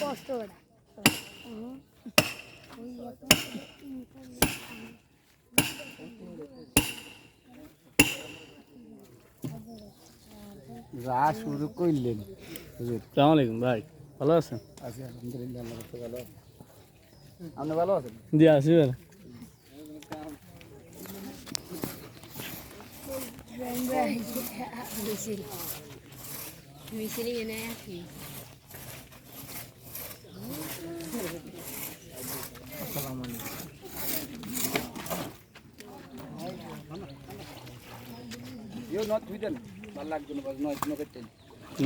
কষ্ট ওটা যা শুরু করলেন সালাম আলাইকুম ভাই ভালো আছেন? আছি আলহামদুলিল্লাহ ভালো আপনি ভালো আছেন? জি আছি ভাই। মিছিল মিছিল এনে আছি ইও নট থুই দেন ভালো লাগবে না নয় নয় করতেন